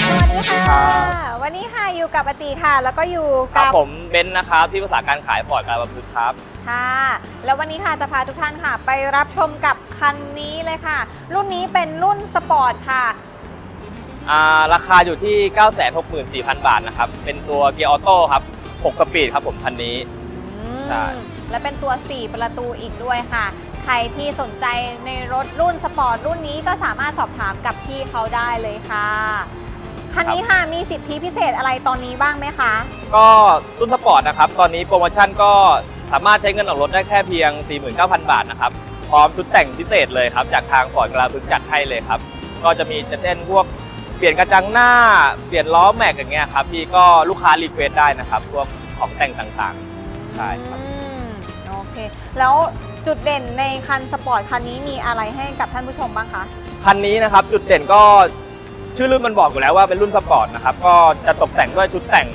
สวัสดีค่ะ วันนี้ค่ะอยู่กับอาจีค่ะ แล้วก็อยู่ครักับบผมเบนซ์นะครับที่ภาษาการขายฟอร์ดการบันทึกครับ ค่ะ แล้ววันนี้ค่ะจะพาทุกท่านค่ะ ไปรับชมกับคันนี้เลยค่ะ รุ่นนี้เป็นรุ่นสปอร์ตค่ะอ่า ราคาอยู่ที่ 964,000 บาทนะครับ เป็นตัวเกียร์ออโต้ครับ 6 สปีดครับผมคันนี้ ใช่อืมและเป็นตัว 4 ประตูอีกด้วยค่ะ ใครที่สนใจในรถรุ่นสปอร์ตรุ่นนี้ก็สามารถสอบถามกับพี่เขาได้เลยค่ะ คันนี้ค่ะมีสิทธิพิเศษอะไรตอนนี้บ้างไหมคะ ก็รุ่นสปอร์ตนะครับ ตอนนี้โปรโมชั่นก็สามารถใช้เงินออกรถได้แค่เพียง 49,000 บาทนะครับ พร้อมชุดแต่งพิเศษเลยครับ จากทางฟอร์ดกราพึกจัดให้เลยครับ ก็จะมีจะเช่นพวกเปลี่ยนกระจังหน้า เปลี่ยนล้อแม็กอย่างเงี้ยครับพี่ก็ลูกค้ารีเควสได้นะครับพวกของแต่งต่างๆ ใช่ครับ อืมโอเค แล้วจุดเด่นในคันสปอร์ตคันนี้มีอะไรให้กับท่านผู้ชมบ้างคะ คันนี้นะครับจุดเด่นก็ชื่อรุ่นมันบอกอยู่แล้วว่าเป็นรุ่นสปอร์ตนะครับก็จะตกแต่งด้วยชุดแต่ง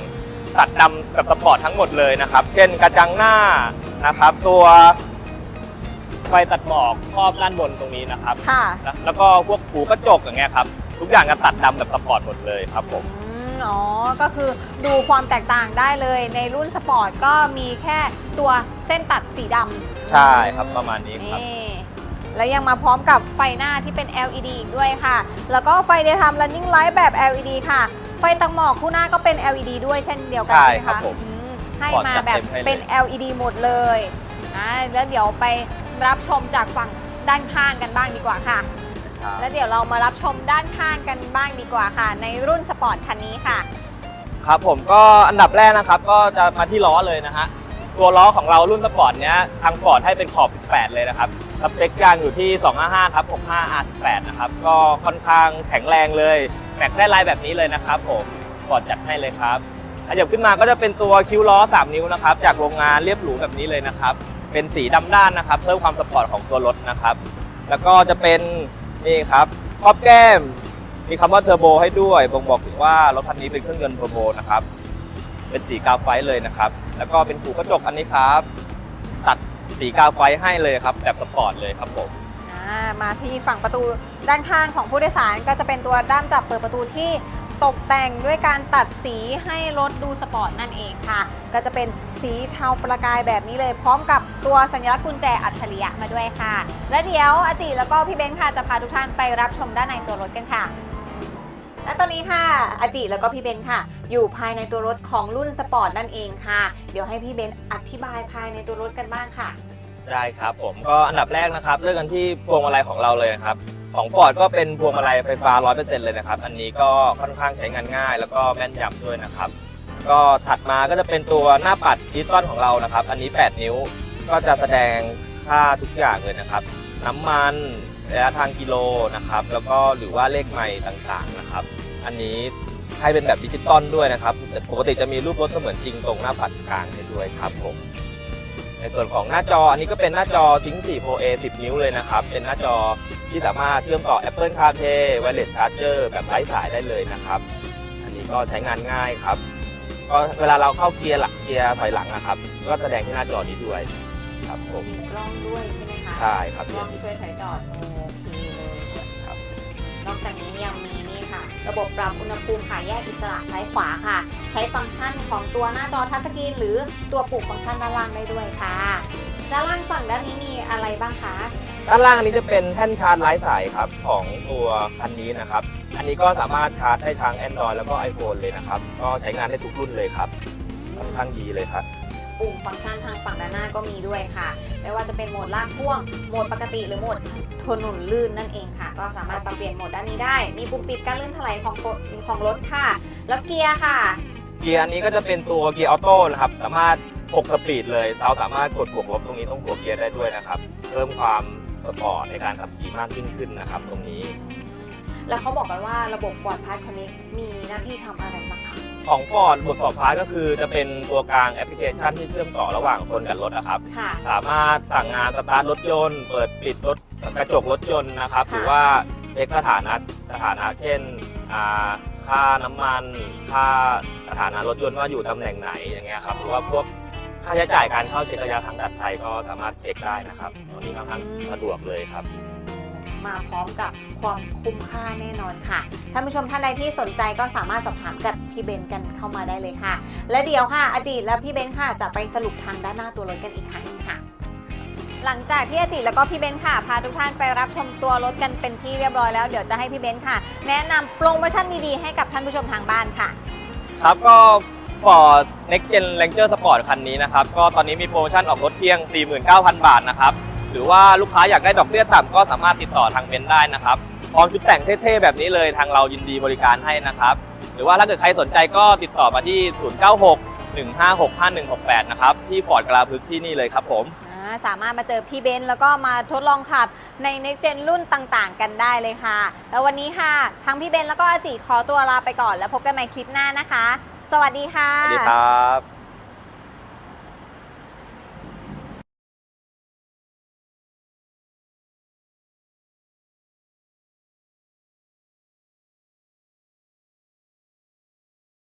ตัดดำกับสปอร์ตทั้งหมดเลยนะครับ เช่นกระจังหน้านะครับ ตัวไฟตัดหมอกครอบด้านบนตรงนี้นะครับ ค่ะนะแล้วก็พวกหูกระจกอย่างเงี้ยครับ ทุกอย่างจะตัดดำแบบสปอร์ตหมดเลยครับผม อืมอ๋อ ก็คือดูความแตกต่างได้เลย ในรุ่นสปอร์ตก็มีแค่ตัวเส้นตัดสีดำใช่ครับประมาณนี้ครับ นี่แล้วยังมาพร้อมกับไฟหน้าที่เป็น LED อีกด้วยค่ะ แล้วก็ไฟ daytime running light แบบ LED ค่ะ ไฟตังหมอกคู่หน้าก็เป็น LED ด้วยเช่นเดียวกันใช่ใช่ไหมครับคะผมอืมให้ก่อนมาจัดแบบเต็มให้เลยเป็น LED หมดเลยนะแล้วเดี๋ยวไปรับชมจากฝั่งด้านข้างกันบ้างดีกว่าค่ะ แล้วเดี๋ยวเรามารับชมด้านข้างกันบ้างดีกว่าค่ะ ในรุ่นสปอร์ตคันนี้ค่ะ ครับผมก็อันดับแรกนะครับก็จะมาที่ล้อเลยนะฮะตัวล้อของเรารุ่นสปอร์ตเนี้ยทางฟอร์ดให้เป็นขอบ 18 เลยนะครับสเปคยางอยู่ที่ 255 ครับ 65 R18 นะครับก็ค่อนข้างแข็งแรงเลยแม็กได้ลายแบบนี้เลยนะครับผมฟอร์ดจัดให้เลยครับขยับขึ้นมาก็จะเป็นตัวคิ้วล้อ 3 นิ้วนะครับจากโรงงานเรียบหรูแบบนี้เลยนะครับเป็นสีดำด้านนะครับ เพิ่มความสปอร์ตของตัวรถนะครับ แล้วก็จะเป็น นี่ครับครอบแก้ม มีคำว่าเทอร์โบให้ด้วยบ่งบอกถึงว่ารถคันนี้เป็นเครื่องยนต์เทอร์โบนะครับ เป็นสีกาวไฟเลยนะครับ แล้วก็เป็นหูกระจกอันนี้ครับ ตัดสีกาวไฟให้เลยครับ แบบสปอร์ตเลยครับผม อ่ามาที่ฝั่งประตูด้านข้างของผู้โดยสารก็จะเป็นตัวด้ามจับเปิดประตูที่ ตกแต่งด้วยการตัดสีให้รถดูสปอร์ตนั่นเองค่ะ ก็จะเป็นสีเทาประกายแบบนี้เลย พร้อมกับตัวสัญลักษณ์กุญแจอัจฉริยะมาด้วยค่ะ และเดี๋ยวอาจิแล้วก็พี่เบนซ์ค่ะจะพาทุกท่านไปรับชมด้านในตัวรถกันค่ะและตอนนี้ค่ะอาจิแล้วก็พี่เบนซ์ค่ะ อยู่ภายในตัวรถของรุ่นสปอร์ตนั่นเองค่ะ เดี๋ยวให้พี่เบนซ์อธิบายภายในตัวรถกันบ้างค่ะ ได้ครับผมก็อันดับแรกนะครับเริ่มกันที่พวงมาลัยของเราเลยนะครับของ Ford ก็เป็นพวงมาลัยไฟฟ้า 100%เลยนะครับ อันนี้ก็ค่อนข้างใช้งานง่าย แล้วก็แม่นยำด้วยนะครับ ก็ถัดมาก็จะเป็นตัวหน้าปัดดิจิตอลของเรานะครับ อันนี้ 8 นิ้วก็จะแสดงค่าทุกอย่างเลยนะครับ น้ำมันระยะทางกิโลนะครับ แล้วก็หรือว่าเลขไมล์ต่างๆนะครับ อันนี้ให้เป็นแบบดิจิตอลด้วยนะครับปกติจะมีรูปรถเสมือนจริงตรงหน้าปัดกลางให้ด้วยครับผม ในส่วนของหน้าจออันนี้ก็เป็นหน้าจอ Think 4 Pro A 10 นิ้วเลยนะครับ เป็นหน้าจอที่สามารถเชื่อมต่อ Apple CarPlay Wireless Charger แบบไร้สายได้เลยนะครับ อันนี้ก็ใช้งานง่ายครับ ก็เวลาเราเข้าเกียร์หลักเกียร์ถอยหลังนะครับ ก็แสดงที่หน้าจอนี้ด้วยครับผมมีกล้องด้วยใช่ไหมคะใช่ครับกล้องช่วยถอยจอดโอเคเลยครับนอกจากนี้ยังมีนี่ค่ะ ระบบปรับอุณหภูมิค่ะแยกอิสระซ้ายขวาค่ะ ใช้ฟังก์ชันของตัวหน้าจอทัชสกรีนหรือตัวปลูกฟังก์ชันด้านล่างได้ด้วยค่ะ ด้านล่างฝั่งด้านนี้มีอะไรบ้างคะด้านล่างนนี้จะเป็นแท่นชาร์จไร้สายครับของตัวคันนี้นะครับ อันนี้ก็สามารถชาร์จได้ทั้ง Android แล้วก็ iPhone เลยนะครับ ก็ใช้งานได้ทุกรุ่นเลยครับค่อนข้างดีเลยครับ ปุ่มฟังก์ชันทางฝั่งด้านหน้าก็มีด้วยค่ะ ไม่ว่าจะเป็นโหมดลากพ่วง โหมดปกติหรือโหมดถนนลื่นนั่นเองค่ะ ก็สามารถปรับเปลี่ยนโหมดด้านนี้ได้ มีปุ่มปิดการลื่นถลายของของรถค่ะ แล้วเกียร์ค่ะ เกียร์อันนี้ก็จะเป็นตัวเกียร์ออโต้นะครับ สามารถ 6 สปีดเลย เราสามารถกดบวกลบตรงนี้ต้องหัวเกียร์ได้ด้วยนะครับ เพิ่มความสปอร์ตในการขับขี่มากยิ่งขึ้นนะครับ ตรงนี้ แล้วเขาบอกกันว่าระบบ Ford Pass Connect มีหน้าที่ทำอะไรบ้างคะ ของ Ford บทสอบพาร์ทก็คือจะเป็นตัวกลางแอปพลิเคชันที่เชื่อมต่อระหว่างคนกับรถนะครับ ค่ะ สามารถสั่งงานสตาร์ทรถยนต์ เปิดปิดรถกระจกรถยนต์นะครับ ค่ะ หรือว่าเช็คสถานะสถานะเช่นอ่าขค่าน้ำมันค่าสถานะรถยนต์ว่าอยู่ตำแหน่งไหนอย่างเงี้ยครับหรือว่าพวกค่าใช้จ่ายการเข้าเช็คระยะทางดัดไทยก็สามารถเช็คได้นะครับตรงนี้ค่อนข้างสะดวกเลยครับ มาพร้อมกับความคุ้มค่าแน่นอนค่ะท่านผู้ชมท่านใดที่สนใจก็สามารถสอบถามกับพี่เบนกันเข้ามาได้เลยค่ะ และเดี๋ยวค่ะอาจิตและพี่เบนค่ะจะไปสรุปทางด้านหน้าตัวรถกันอีกครั้งหนึงค่ะ หลังจากที่อาจิตแล้วก็พี่เบนค่ะ พาทุกท่านไปรับชมตัวรถกันเป็นที่เรียบร้อยแล้วเดี๋ยวจะให้พี่เบนค่ะ แนะนำโปรโมชั่นดีๆให้กับท่านผู้ชมทางบ้านค่ะ ครับก็ Ford Next Gen Ranger Sport คันนี้นะครับ ก็ตอนนี้มีโปรโมชั่นออกรถเพียง 49,000 บาทนะครับ หรือว่าลูกค้าอยากได้ดอกเบี้ยต่ำก็สามารถติดต่อทางเบนซ์ได้นะครับพร้อมชุดแต่งเท่ๆแบบนี้เลยทางเรายินดีบริการให้นะครับ หรือว่าถ้าเกิดใครสนใจก็ติดต่อมาที่ 096 156 5168 นะครับ ที่ฟอร์ดกลาพึกษ์ที่นี่เลยครับผม อ่าสามารถมาเจอพี่เบนซ์แล้วก็มาทดลองขับใน Next Gen รุ่นต่างๆ กันได้เลยค่ะ แล้ววันนี้ค่ะ ทั้งพี่เบนซ์แล้วก็อาจิขอตัวลาไปก่อนแล้วพบกันใหม่คลิปหน้านะคะ สวัสดีค่ะ สวัสดีครับ